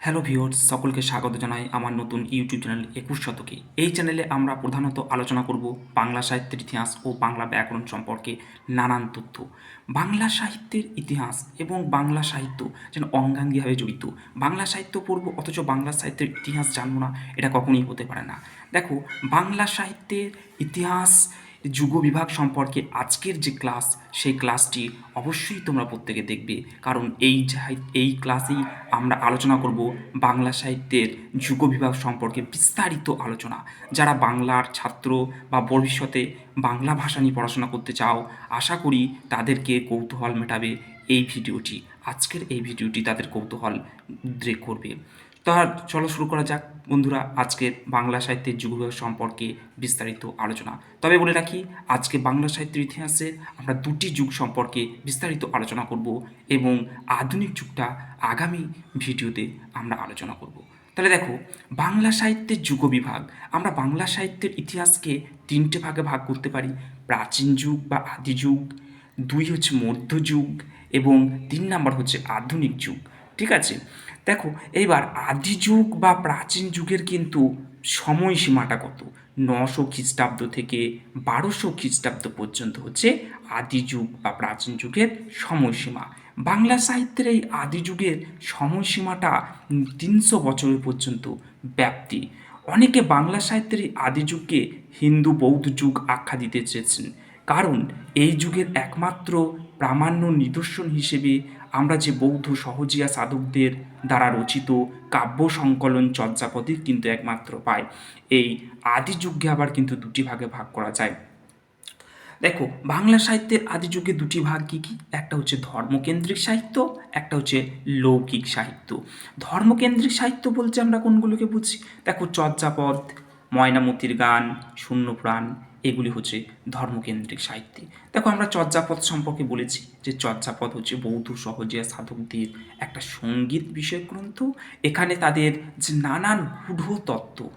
Hello viewers সকলকে স্বাগত জানাই আমার নতুন ইউটিউব চ্যানেল একুশ শতকে। এই চ্যানেলে আমরা প্রধানত আলোচনা করব বাংলা সাহিত্যের ইতিহাস ও বাংলা ব্যাকরণ সম্পর্কে নানান তথ্য। বাংলা সাহিত্যের ইতিহাস এবং বাংলা সাহিত্য যেন অঙ্গাঙ্গিভাবে জড়িত। বাংলা সাহিত্য পড়ব, অথচ বাংলা সাহিত্যের ইতিহাস জানব না, এটা কখনোই হতে পারে না। দেখো, বাংলা সাহিত্যের ইতিহাস যুগ বিভাগ সম্পর্কে আজকের যে ক্লাস, সেই ক্লাসটি অবশ্যই তোমরা প্রত্যেকে দেখবে। কারণ এই এই ক্লাসেই আমরা আলোচনা করব বাংলা সাহিত্যের যুগ বিভাগ সম্পর্কে বিস্তারিত আলোচনা। যারা বাংলার ছাত্র বা ভবিষ্যতে বাংলা ভাষা নিয়ে পড়াশোনা করতে চাও, আশা করি তাদেরকে কৌতূহল মেটাবে এই ভিডিওটি। আজকের এই ভিডিওটি তাদের কৌতূহল উদ্রেক তার চলো শুরু করা যাক, বন্ধুরা আজকের বাংলা সাহিত্যের যুগবিভাগ সম্পর্কে বিস্তারিত আলোচনা। তবে বলে রাখি, আজকে বাংলা সাহিত্যের ইতিহাসে আমরা দুটি যুগ সম্পর্কে বিস্তারিত আলোচনা করব এবং আধুনিক যুগটা আগামী ভিডিওতে আমরা আলোচনা করব। তাহলে দেখো, বাংলা সাহিত্যের যুগ বিভাগ আমরা বাংলা সাহিত্যের ইতিহাসকে তিনটে ভাগে ভাগ করতে পারি। প্রাচীন যুগ বা আদি যুগ, দুই হচ্ছে মধ্যযুগ এবং তিন নাম্বার হচ্ছে আধুনিক যুগ। ঠিক আছে? দেখো, এইবার আদি যুগ বা প্রাচীন যুগের কিন্তু সময়সীমাটা কত? নশো খ্রিস্টাব্দ থেকে বারোশো খ্রিস্টাব্দ পর্যন্ত হচ্ছে আদি যুগ বা প্রাচীন যুগের সময়সীমা। বাংলা সাহিত্যের এই আদি যুগের সময়সীমাটা তিনশো বছরের পর্যন্ত ব্যাপ্তি। অনেকে বাংলা সাহিত্যের এই আদি যুগকে হিন্দু বৌদ্ধ যুগ আখ্যা দিতে চেয়েছেন। কারণ এই যুগের একমাত্র প্রামাণ্য নিদর্শন হিসেবে আমরা যে বৌদ্ধ সহজিয়া সাধকদের দ্বারা রচিত কাব্য সংকলন চর্যাপদের কিন্তু একমাত্র পাই এই আদি যুগকে আবার কিন্তু দুটি ভাগে ভাগ করা যায়। দেখো, বাংলা সাহিত্যের আদি যুগে দুটি ভাগ কী কী? একটা হচ্ছে ধর্মকেন্দ্রিক সাহিত্য, একটা হচ্ছে লৌকিক সাহিত্য। ধর্মকেন্দ্রিক সাহিত্য বলতে আমরা কোনগুলোকে বুঝি? দেখো, চর্যাপদ ময়নামতির গান, শূন্যপ্রাণ, এগুলি হচ্ছে ধর্মকেন্দ্রিক সাহিত্যে। দেখো, আমরা চর্যাপদ সম্পর্কে বলেছি যে চর্যাপদ হচ্ছে বৌদ্ধ সহজিয়া সাধকদের একটা সংগীত বিষয়ক গ্রন্থ। এখানে তাদের যে নানান গূঢ় তত্ত্ব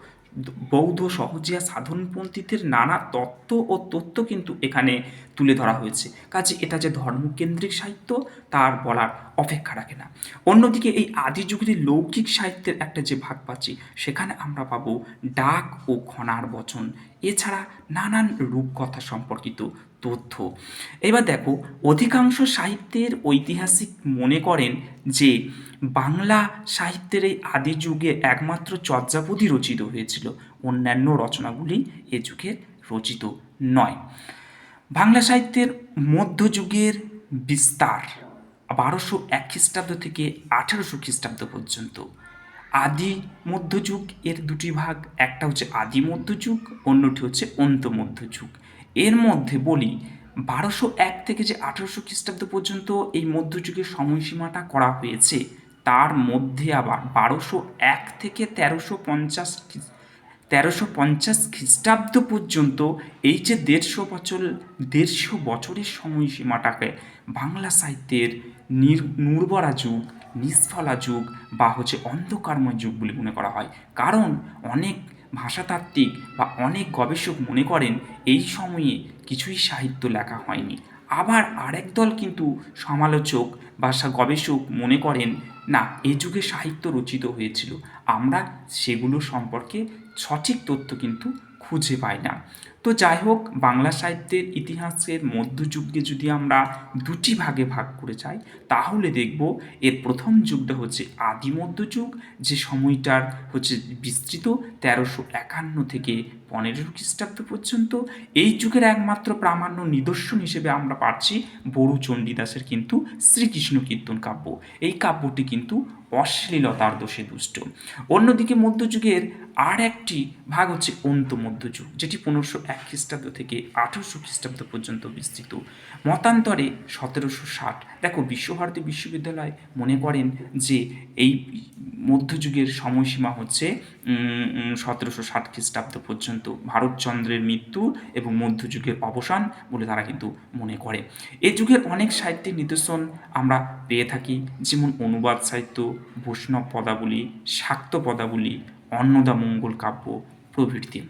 বৌদ্ধ সহজিয়া সাধনপন্থীদের নানা তত্ত্ব ও তত্ত্ব কিন্তু এখানে তুলে ধরা হয়েছে। কাজে এটা যে ধর্মকেন্দ্রিক সাহিত্য, তার বলার অপেক্ষা রাখে না। অন্যদিকে এই আদি যুগের লৌকিক সাহিত্যের একটা যে ভাগ পাচ্ছি, সেখানে আমরা পাব ডাক ও খনার বচন। এছাড়া নানান রূপকথা সম্পর্কিত তথ্য। এবার দেখো, অধিকাংশ সাহিত্যের ঐতিহাসিক মনে করেন যে, বাংলা সাহিত্যের এই আদি যুগে একমাত্র চর্যাপদই রচিত হয়েছিল। অন্যান্য রচনাগুলি এ যুগে রচিত নয়। বাংলা সাহিত্যের মধ্যযুগের বিস্তার বারোশো এক খ্রিস্টাব্দ থেকে আঠারোশো খ্রিস্টাব্দ পর্যন্ত। আদি মধ্যযুগ এর দুটি ভাগ, একটা হচ্ছে আদি মধ্যযুগ অন্যটি হচ্ছে অন্ত মধ্যযুগ এর মধ্যে বলি, বারোশো এক থেকে যে আঠেরোশো খ্রিস্টাব্দ পর্যন্ত এই মধ্যযুগের সময়সীমাটা করা হয়েছে, তার মধ্যে আবার বারোশো এক থেকে তেরোশো পঞ্চাশ তেরোশো পঞ্চাশ খ্রিস্টাব্দ পর্যন্ত এই যে দেড়শো বছর, দেড়শো বছরের সময়সীমাটাকে বাংলা সাহিত্যের নির নুর্বরা যুগ, নিষ্ফলা যুগ বা হচ্ছে অন্ধকারময় যুগ বলে মনে করা হয়। কারণ অনেক ভাষাতাত্ত্বিক বা অনেক গবেষক মনে করেন এই সময়ে কিছুই সাহিত্য লেখা হয়নি। আবার আরেক দল কিন্তু সমালোচক বা গবেষক মনে করেন, না, এ যুগে সাহিত্য রচিত হয়েছিল। আমরা সেগুলো সম্পর্কে সঠিক তথ্য কিন্তু খুঁজে পাই না। তো যাই হোক, বাংলা সাহিত্যের ইতিহাসের মধ্যযুগকে যদি আমরা দুটি ভাগে ভাগ করে যাই, তাহলে দেখব এর প্রথম যুগটা হচ্ছে আদি মধ্যযুগ, যে সময়টার হচ্ছে বিস্তৃত তেরোশো একান্ন থেকে পনেরোশো খ্রিস্টাব্দ পর্যন্ত। এই যুগের একমাত্র প্রামাণ্য নিদর্শন হিসেবে আমরা পাচ্ছি বড়ু চণ্ডীদাসের কিন্তু শ্রীকৃষ্ণ কীর্তন কাব্য। এই কাব্যটি কিন্তু অশ্লীলতার দোষে দুষ্ট। অন্যদিকে মধ্যযুগের আর একটি ভাগ হচ্ছে অন্ত মধ্যযুগ যেটি পনেরোশো এক খ্রিস্টাব্দ থেকে আঠারোশো খ্রিস্টাব্দ পর্যন্ত বিস্তৃত। মতান্তরে সতেরোশো ষাট। দেখো, বিশ্বভারতী বিশ্ববিদ্যালয় মনে করেন যে এই মধ্যযুগের সময়সীমা হচ্ছে সতেরোশো ষাট খ্রিস্টাব্দ পর্যন্ত। ভারতচন্দ্রের মৃত্যু এবং মধ্যযুগের অবসান বলে তারা কিন্তু মনে করে। এই যুগের অনেক সাহিত্যের নিদর্শন আমরা পেয়ে থাকি, যেমন অনুবাদ সাহিত্য, বৈষ্ণব পদাবলী, শাক্ত পদাবলী অন্নদা মঙ্গল কাব্য প্রভৃতি।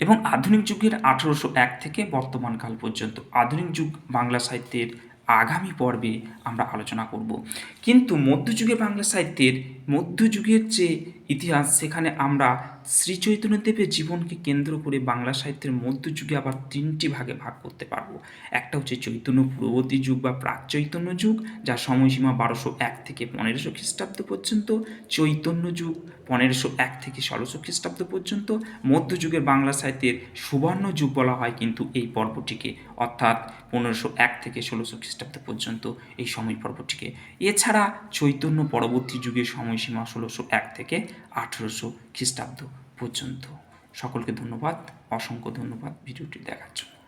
এবং আধুনিক যুগের আঠেরোশো এক থেকে বর্তমানকাল পর্যন্ত। আধুনিক যুগ বাংলা সাহিত্যের আগামী পর্বে আমরা আলোচনা করব। কিন্তু মধ্যযুগে বাংলা সাহিত্যের মধ্যযুগের যে ইতিহাস সেখানে আমরা শ্রী চৈতন্যদেবের জীবনকে কেন্দ্র করে বাংলা সাহিত্যের মধ্যযুগে আবার তিনটি ভাগে ভাগ করতে পারব। একটা হচ্ছে চৈতন্য পূর্ববর্তী যুগ বা প্রাক চৈতন্য যুগ যার সময়সীমা বারোশো এক থেকে পনেরোশো খ্রিস্টাব্দ পর্যন্ত, চৈতন্য যুগ পনেরোশো এক থেকে ষোলোশো খ্রিস্টাব্দ পর্যন্ত, মধ্যযুগের বাংলা সাহিত্যের সুবর্ণ যুগ বলা হয় কিন্তু এই পর্বটিকে, অর্থাৎ পনেরোশো এক থেকে ষোলোশো খ্রিস্টাব্দ পর্যন্ত এই সময় পর্বটিকে। এছাড়া চৈতন্য পরবর্তী যুগের সময়সীমা ষোলোশো এক থেকে আঠেরোশো খ্রিস্টাব্দ পর্যন্ত। সকলকে ধন্যবাদ অসংখ্য ধন্যবাদ ভিডিওটি দেখার জন্য।